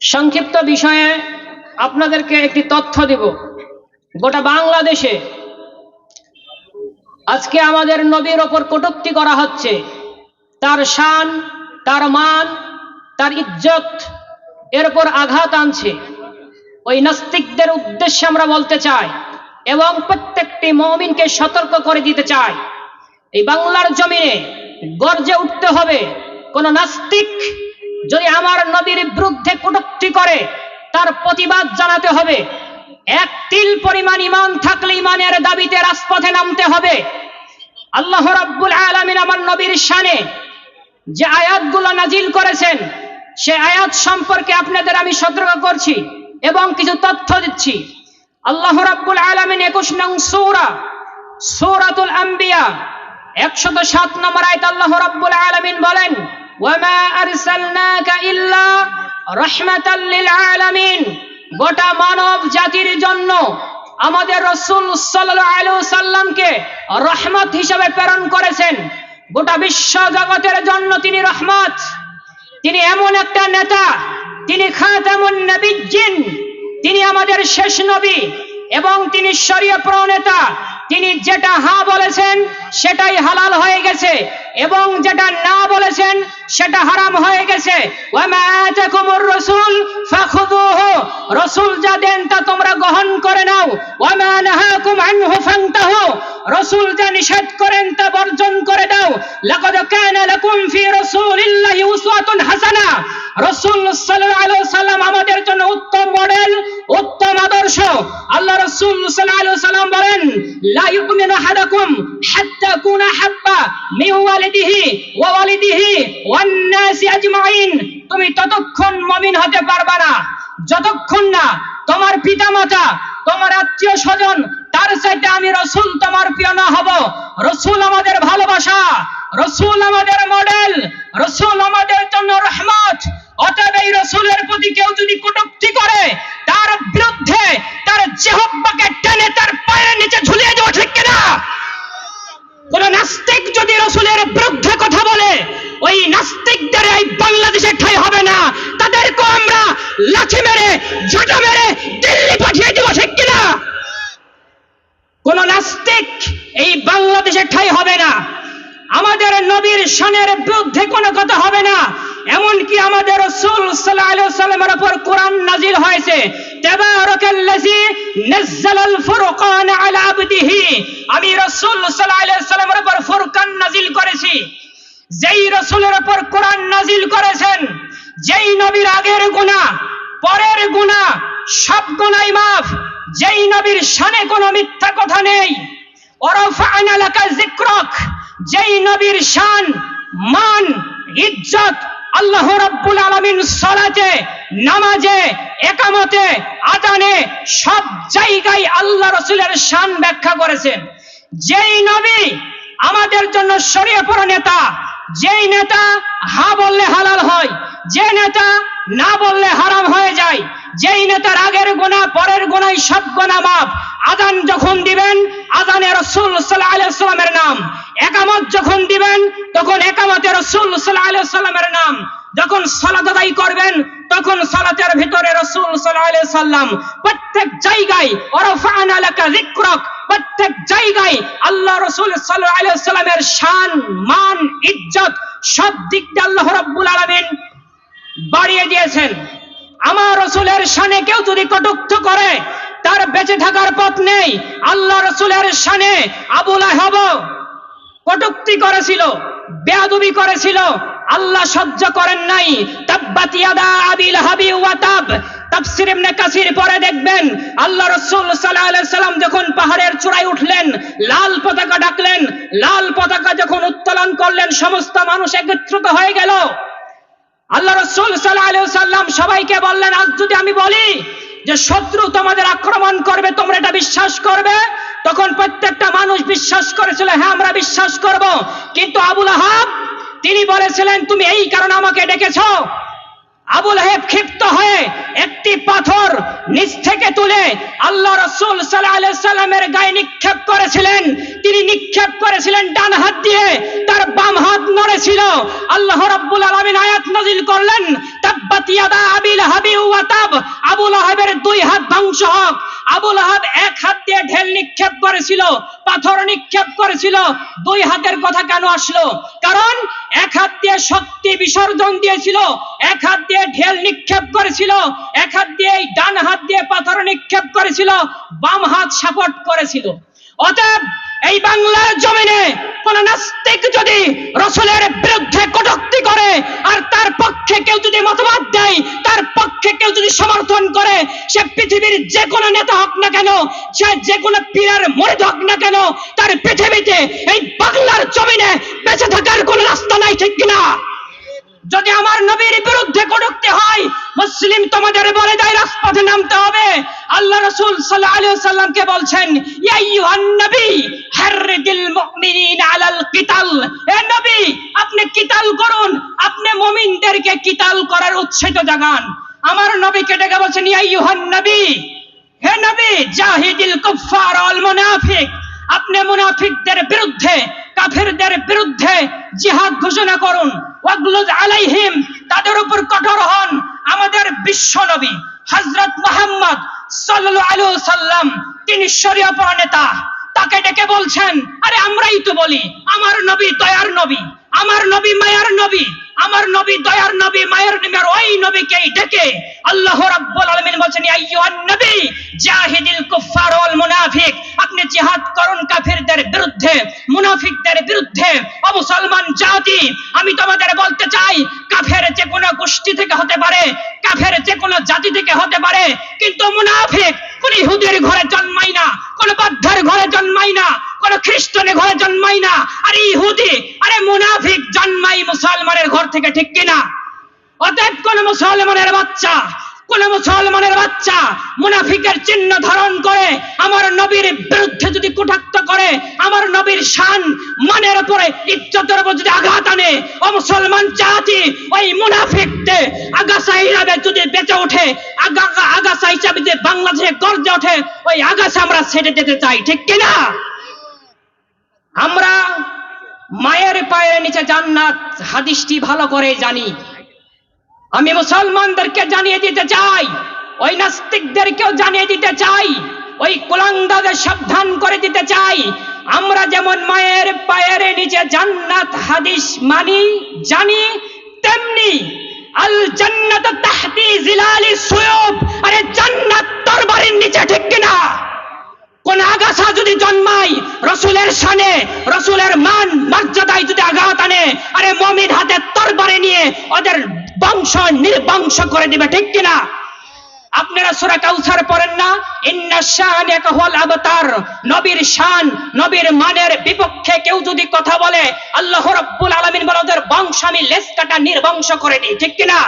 সংক্ষিপ্ত বিষয়ে আপনাদেরকে একটি তথ্য দিব। গোটা বাংলাদেশে আজকে আমাদের নবীর ওপর কটূক্তি করা হচ্ছে। তার শান, তার মান, তার ইজ্জত এর উপর আঘাত আনছে। ওই নাস্তিকদের উদ্দেশ্যে আমরা বলতে চাই এবং প্রত্যেকটি মমিনকে সতর্ক করে দিতে চাই। এই বাংলার জমিনে গর্জে উঠতে হবে। কোন নাস্তিক যদি আমার নবীর বিরুদ্ধে কটূক্তি করে, তার প্রতিবাদ জানাতে হবে। এক তিল পরিমাণ ইমান থাকলে ইমানের দাবিতে রাজপথে নামতে হবে। আল্লাহ রাব্বুল আলামিন আমার নবীর শানে যে আয়াতগুলো নাজিল করেছেন, সে আয়াত সম্পর্কে আপনাদের আমি সতর্ক করছি এবং কিছু তথ্য দিচ্ছি। আল্লাহ রাব্বুল আলামিন একুশ নং সূরা, সূরাতুল আম্বিয়া একশত সাত নম্বর আয়াত আল্লাহ রাব্বুল আলামিন বলেন গোটা মানব জাতির জন্য আমাদের রসুল সাল্লামকে রহমত প্রেরণ করেছেন। গোটা বিশ্ব জগতের জন্য তিনি রহমত। তিনি এমন একটা নেতা, তিনি খাতামুন নবিজ্জিন তিনি আমাদের শেষ নবী এবং তিনি শরীয় প্রণেতা তিনি যেটা হা বলেছেন, সেটাই হালাল হয়ে গেছে। এবং যেটা না বলেছেন, সেটা হারাম হয়ে গেছে। রাসূল যা দেন তা তোমরা গ্রহণ করে নাও। রাসূল যা নিষেধ করেন তা বর্জন করে দাও। হাসানা। সাল্লাম আমাদের জন্য উত্তম মডেল, উত্তম আদর্শ। আল্লাহ রাসূল সাল্লাম বলেন হাত্তা ওয়া ওয়ালিদিহি ওয়ান নাসি আজমাইন। তুমি ততক্ষণ মুমিন হতে পারবা না। যতক্ষণ না তোমার পিতামাতা, তোমার আত্মীয় স্বজন, তার চাইতে আমি রসুল তোমার প্রিয় না হব। রসুল আমাদের ভালোবাসা, রসুল আমাদের মডেল রসুল আমাদের জন্য রহমত। অতএব এই রসুলের প্রতি কেউ যদি কটূক্তি করে, তার বিরুদ্ধে তার জেহব্বাকে টেনে তার পায়ের নিচে ঝুলিয়ে দেওয়া ঠিক কিনা? কোন নাস্তিক যদি রসুলের বিরুদ্ধে কথা বলে, ওই নাস্তিকদের এই বাংলাদেশে ঠাই হবে না। তাদেরকে আমরা লাঠি মেরে, ঝাঁটা মেরে দিল্লি পাঠিয়ে দেবো, ঠিক কিনা? কোন নাস্তিক এই বাংলাদেশে ঠাই হবে না। আমাদের নবীর শানের বিরুদ্ধে কোনো কথা হবে না। এমনকি আমাদের রসুল সাল্লাল্লাহু আলাইহি সাল্লামের উপর কোরআন নাজিল হয়েছে, তাবারাকাল্লাযী নাযালাল ফুরকান আলা আমি রসুল সাল্লামের উপর ফুরকান নাজিল করেছি। যেই রসুলের উপর কোরআন নাজিল করেছেন, যেই নবীর আগের গুনাহ, পরের গুনাহ, সব গুনাই মাফ। যেই নবীর শানে কোনো মিথ্যা কথা নেই। ওরফা'না লাকা যিকরাক। যেই নবীর শান, মান, ইজ্জত আল্লাহ রাব্বুল আলামিন সালাতে, নামাজে, একামতে আজানে সব জায়গায় আল্লাহ রসুলের শান ব্যাখ্যা করেছেন। যেই নবী আমাদের জন্য শরীয় পর নেতা, যেই নেতা হা বললে হালাল হয়, যে নেতা না বললে হারাম হয়ে যায়, যেই নেতার আগের গোনা পরের গোনায় সব গোনা মাপ আজান যখন দিবেন, আজানে রসুল সাল্লাহ আলাইসাল্লামের নাম, একামত যখন দিবেন, তখন একামতে রসুল সাল্লাহ আলাইসাল্লামের নাম, যখন সালাত করবেন, তখন সালাতের ভিতরে রসুল সাল্লাহ আলাইহি সাল্লাম প্রত্যেক জায়গায় ওরফা'না লাকা যিকরাক প্রত্যেক জায়গায় আল্লাহ রসুল সাল্লামের শান, মান, ইজ্জত সব দিক দিয়ে আল্লাহ রাব্বুল আলামিন বাড়িয়ে দিয়েছেন। আমার রসুলের শানে কেউ যদি কটুক্ত করে, তার বেঁচে থাকার পথ নেই। আল্লাহ রসুলের শানে আবুল আহব কটুক্তি করেছিল, বেয়াদবি করেছিল। আল্লাহ সহ্য করেন নাই। তাব্বাত ইয়াদা আবিল হাবি ওয়া তাব। তাফসির ইবনে কাসির পরে দেখবেন, আল্লাহ রাসূল সাল্লাল্লাহু আলাইহি সাল্লাম যখন পাহাড়ের চূড়ায় উঠলেন, লাল পতাকা ডাকলেন, লাল পতাকা যখন উত্তোলন করলেন, সমস্ত মানুষ একত্রিত হয়ে গেল। আল্লাহ রসুল সাল্লাহ আলাইহি সাল্লাম সবাইকে বললেন, আজ যদি আমি বলি যে শত্রু তোমাদের আক্রমণ করবে, তোমরা এটা বিশ্বাস করবে? তখন প্রত্যেকটা মানুষ বিশ্বাস করেছিল হ্যাঁ আমরা বিশ্বাস করব। কিন্তু আবুল আহাব, তিনি বলেছিলেন, তুমি এই কারণে আমাকে ডেকেছ। আবুল হেব ক্ষিপ্ত হয়ে একটি পাথর নিচ থেকে তুলে আল্লাহ রসুল সাল্লামের গায়ে নিক্ষেপ করেছিলেন। তিনি নিক্ষেপ করেছিলেন ডান হাত দিয়ে, তার বাম হাত নড়েছিল আল্লাহ রব্বুল আলামিন আয়াত নাজিল করলেন, তাব্বাত আবিল হাবি আবুল হাবের দুই হাত ধ্বংস হোক আবুল আহাব এক হাত দিয়ে ঢেল নিক্ষেপ করেছিল, পাথর নিক্ষেপ করেছিল, দুই হাতের কথা কেন আসলো? কারণ এক হাত দিয়ে শক্তি বিসর্জন দিয়েছিল, এক হাত দিয়ে ঢেল নিক্ষেপ করেছিল, এক হাত দিয়ে ডান হাত দিয়ে পাথর নিক্ষেপ করেছিল, বাম হাত সাপোর্ট করেছিল। অতএব এই বাংলার জমিনে কোন নাস্তিক যদি রসুলের বিরুদ্ধে কটূক্তি করে আর তার পক্ষে কেউ যদি মতবাদ দেয়, তার পক্ষে কেউ যদি সমর্থন করে, সে পৃথিবীর যে কোনো নেতা হোক না কেন, সে যে কোনো পীরের মরিদ হোক না কেন, তার পৃথিবীতে এই বাংলার জমিনে বেঁচে থাকার কোনো রাস্তা নাই, ঠিক কিনা? যদি আমার নবীর বিরুদ্ধে কটূক্তি হয়, মুসলিম তোমাদের বলে দেয় রাজপথে নামতে হবে আল্লাহ রসুল সাল্লাহ আলাইহি সাল্লামকে বলছেন, ইয়া আইয়ুহান নবী হাররিদিল মুমিনিন আলাল কিতাল। নবী, আপনি কিতাল করুন, আপনি মুমিনদেরকে কিতাল করার উৎসাহিত জাগান। আমার বলছেন, ইয়া আইয়ুহান নবী হে নবী, জাহিদিল আল মুনাফিক, আপনি মুনাফিকদের বিরুদ্ধে, কাফেরদের বিরুদ্ধে জিহাদ ঘোষণা করুন। ওয়াগলুজ আলাইহিম, তাদের উপর কঠোর হন। আমাদের বিশ্ব নবী, হযরত মুহাম্মদ আলু সাল্লাম তিনি শরীয় নেতা। তাকে ডেকে বলছেন, আরে আমরাই তো বলি, আমার নবী তয়ার নবী, আমার নবী মায়ার নবী। আমার নবী, দয়ার নবী, মায়ের নবীর ওই নবীকেই ডেকে আল্লাহ রাব্বুল আলামিন বলছেন আইয়ুহান নবী, জাহিদিল কুফার ওয়াল মুনাফিক, আপনি জিহাদ করুন কাফিরদের বিরুদ্ধে, মুনাফিকদের বিরুদ্ধে, ও মুসলমান জাতি, আমি তোমাদের বলতে চাই, কাফের যে কোনো গোষ্ঠী থেকে হতে পারে, কাফের যে কোনো জাতি থেকে হতে পারে, কিন্তু মুনাফিক কোন ইহুদির ঘরে জন্মাই না, কোন বৌদ্ধের ঘরে জন্মাই না, কোন খ্রিস্টানের ঘরে জন্মাই না, আরে ইহুদি, আরে মুনাফিক জন্মাই মুসলমানের ঘর থেকে ঠিক কিনা? অতএব কোন মুসলমানের বাচ্চা, কোন মুসলমানের বাচ্চা মুনাফিকের চিহ্ন ধারণ করে আমার নবীর বিরুদ্ধে যদি কটাক্ত করে, আমার নবীর শান মানের উপরে ইজ্জতের উপর যদি আঘাত আনে, ও মুসলমান জাতি ওই মুনাফিকদের আগাছা হিসাবে যদি বেঁচে ওঠে, আগা, আগাছা হিসাবে যে বাংলাদেশে গর্জে ওঠে, ওই আগাছা আমরা ছেড়ে যেতে চাই, ঠিক কিনা? আমরা মায়ের পায়ের নিচে জান্নাত হাদিসটি ভালো করে জানি। আমি মুসলমানদেরকে জানিয়ে দিতে চাই, ওই নাস্তিকদেরকেও জানিয়ে দিতে চাই, ওই কুলাঙ্গাদের সাবধান করে দিতে চাই। আমরা যেমন মায়ের পায়ের নিচে জান্নাত হাদিস মানি, জানি, তেমনি আল জান্নাত তাহতি জিলালি সুয়ুব, আরে জান্নাত তরবারির নিচে ঠিক কিনা? কোন আগাছা যদি জন্মায়, রসুলের শানে রসুলের মান মর্যাদায় যদি আঘাত আনে আরে মমির হাতে তরবারে নিয়ে ওদের বংশ নির্বংশ করে দিবে, ঠিক কিনা? আপনারা সূরা কাউসার পড়েন না? ইন্না এক হল আবতার। নবীর শান, নবীর মানের বিপক্ষে কেউ যদি কথা বলে, আল্লাহ রাব্বুল আলামিন বলে, ওদের বংশ আমি লেস কাটা নির্বংশ করে দিই ঠিক কিনা?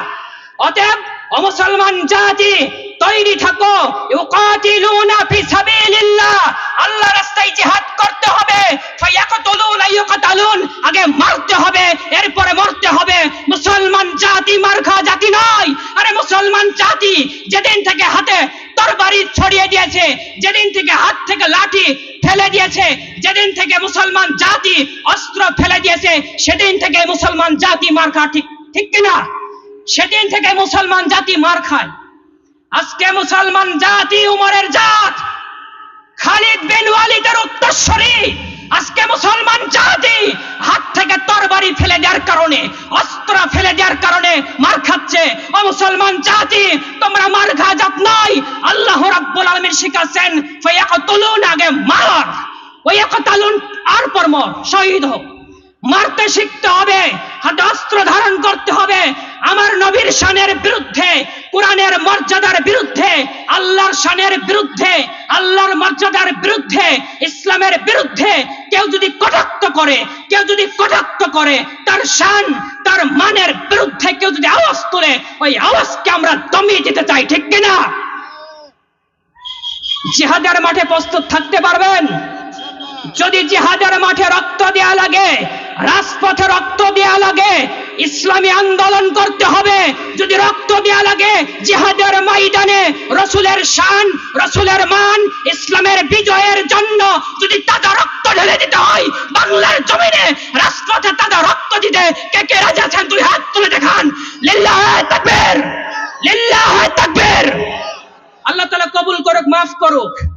অতএব ও মুসলমান জাতি তৈরি থাকো, ইউকাতিলুনা ফি সাবিলিল্লাহ। আল্লাহ রাস্তায় জিহাদ করতে হবে, ফায়াকতুলুনা ইউকাতালুন। আগে মারতে হবে, এরপরে মরতে হবে। মুসলমান জাতি মার খাওয়া জাতি নয়। আরে মুসলমান জাতি যেদিন থেকে হাতে তরবারি ছড়িয়ে দিয়েছে, যেদিন থেকে হাত থেকে লাঠি ফেলে দিয়েছে, যেদিন থেকে মুসলমান জাতি অস্ত্র ফেলে দিয়েছে, সেদিন থেকে মুসলমান জাতি মার খাওয়া ঠিক ঠিক কিনা? সেদিন থেকে মুসলমান জাতি মার খায়। আজকে মুসলমান জাতি উমরের জাত। খালিদ বিন ওয়ালিদের উত্তরস্বরী আজকে মুসলমান জাতি হাত থেকে তরবারি ফেলে দেওয়ার কারণে, অস্ত্র ফেলে দেওয়ার কারণে মার খাচ্ছে। ও মুসলমান জাতি, তোমরা মার খা, জাত নয় আল্লাহ রাব্বুল আলামিন শিখাচ্ছেন, ফায়াকতুলুন আগে মার ওয়ায়াকতালুন আর পর মর, শহীদ হোক মারতে শিখতে হবে, হাতে অস্ত্র ধারণ করতে হবে। আমার নবীর শানের বিরুদ্ধে, কোরআনের মর্যাদার বিরুদ্ধে, আল্লাহর শানের বিরুদ্ধে, আল্লাহর মর্যাদার বিরুদ্ধে, ইসলামের বিরুদ্ধে কেউ যদি কটাক্ত করে, কেউ যদি কটাক্ত করে, তার শান, তার মানের বিরুদ্ধে কেউ যদি আওয়াজ তোলে, ওই আওয়াজকে আমরা দমিয়ে দিতে চাই, ঠিক কিনা? জিহাদের মাঠে প্রস্তুত থাকতে পারবেন? যদি জিহাদের মাঠে রক্ত দেয়া লাগে রাজপথে রক্ত দেয়া লাগে, ইসলামী আন্দোলন করতে হবে। যদি রক্ত দেয়া লাগে, জিহাদের ময়দানে রসুলের শান, রসুলের মান, ইসলামের বিজয়ের জন্য যদি তাজা রক্ত ঢেলে দিতে হয়, বাংলার জমিনে রাজপথে তাজা রক্ত দিতে কে কে রাজি আছেন? দুই হাত তুলে দেখান। লিল্লাহ তাকবীর লিল্লাহ তাকবীর। আল্লাহ তাআলা কবুল করুক, মাফ করুক।